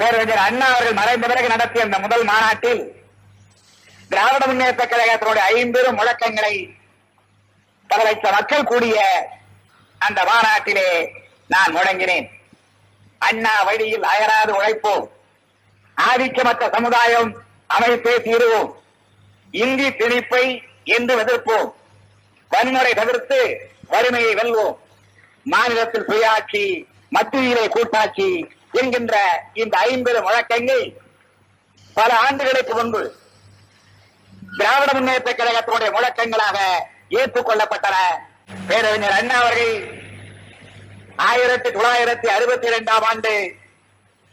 பேரறிஞர் அண்ணா அவர்கள் மறைந்த பிறகு நடத்திய அந்த முதல் மாநாட்டில் திராவிட முன்னேற்ற கழகத்தினுடைய ஐம்பெரும் முழக்கங்களை பல லட்சம் மக்கள் கூடிய அந்த மாநாட்டிலே நான் முழங்கினேன். அண்ணா வழியில் அயராது உழைப்போம். ஆதிக்கமற்ற சமுதாயம் அமைப்பே தீருவோம். இந்தி திணிப்பை என்று எதிர்ப்போம். வன்முறை தவிர்த்து வறுமையை வெல்வோம். மாநிலத்தில் சுயாட்சி மத்தியிலே கூட்டாட்சி என்கின்ற இந்த ஐம்பது முழக்கங்கள் பல ஆண்டுகளுக்கு முன்பு திராவிட முன்னேற்ற கழகத்தினுடைய முழக்கங்களாக ஏற்றுக்கொள்ளப்பட்டன. பேரறிஞர் அண்ணா அவர்கள் ஆயிரத்தி தொள்ளாயிரத்தி அறுபத்தி இரண்டாம் ஆண்டு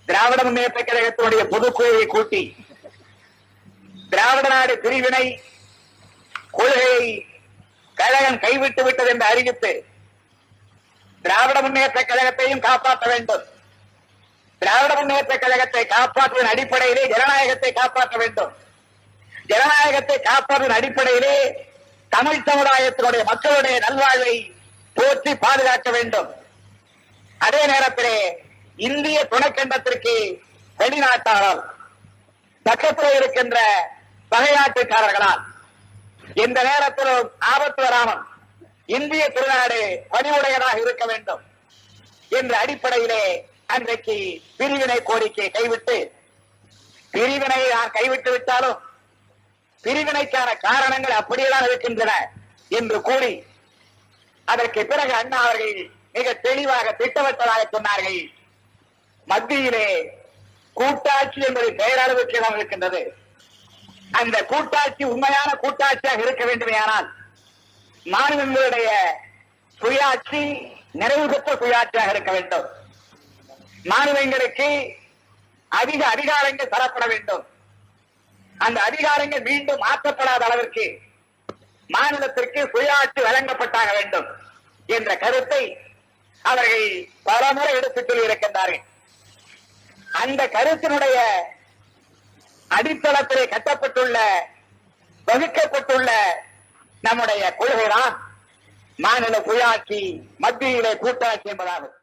திராவிட முன்னேற்ற கழகத்தினுடைய பொதுக்குழுவை கூட்டி திராவிட நாடு பிரிவினை கொள்கையை கழகம் கைவிட்டு விட்டது என்று அறிவித்து திராவிட முன்னேற்ற கழகத்தையும் காப்பாற்ற வேண்டும். திராவிட முன்னேற்ற கழகத்தை காப்பாற்றுவதன் அடிப்படையிலே ஜனநாயகத்தை காப்பாற்ற வேண்டும். ஜனநாயகத்தை காப்பாற்றுவதன் அடிப்படையிலே தமிழ் சமுதாயத்தினுடைய மக்களுடைய நல்வாழ்வை போற்றி பாதுகாக்க வேண்டும். அதே நேரத்திலே இந்திய துணைக்கண்டத்திற்கு வெளிநாட்டாளர் பக்கத்தில் இருக்கின்ற பகையாட்டுக்காரர்களால் இந்த நேரத்திலும் ஆபத்து வராமல் இந்திய திருநாடு பணிவுடையதாக இருக்க வேண்டும். என்ற அடிப்படையிலே அன்றைக்கு பிரிவினை கோரிக்கையை கைவிட்டு பிரிவினை நான் கைவிட்டு விட்டாலும் பிரிவினைக்கான காரணங்கள் அப்படியேதான் இருக்கின்றன என்று கூறி அதற்கு பிறகு அண்ணா அவர்கள் மிக தெளிவாக திட்டவட்டதாக சொன்னார்கள். மத்தியிலே கூட்டாட்சி என்பது பெயரளவுக்கு இருக்கின்றது. அந்த கூட்டாட்சி உண்மையான கூட்டாட்சியாக இருக்க வேண்டுமேயானால் மாநிலங்களுடைய சுயாட்சி நிறைவு பெற்ற சுயாட்சியாக இருக்க வேண்டும். மாநிலங்களுக்கு அதிக அதிகாரங்கள் தரப்பட வேண்டும். அந்த அதிகாரங்கள் மீண்டும் மாற்றப்படாத அளவிற்கு மாநிலத்திற்கு சுயாட்சி வழங்கப்பட்டாக வேண்டும் என்ற கருத்தை அவர்கள் பலமுறை எடுத்துச் சொல்லியிருக்கின்றார்கள் அந்த கருத்தினுடைய அடித்தளத்திலே கட்டப்பட்டுள்ள வகுக்கப்பட்டுள்ள நம்முடைய கொள்கைதான் மாநில சுயாட்சி மத்தியிலே கூட்டாட்சி என்பதாகும்.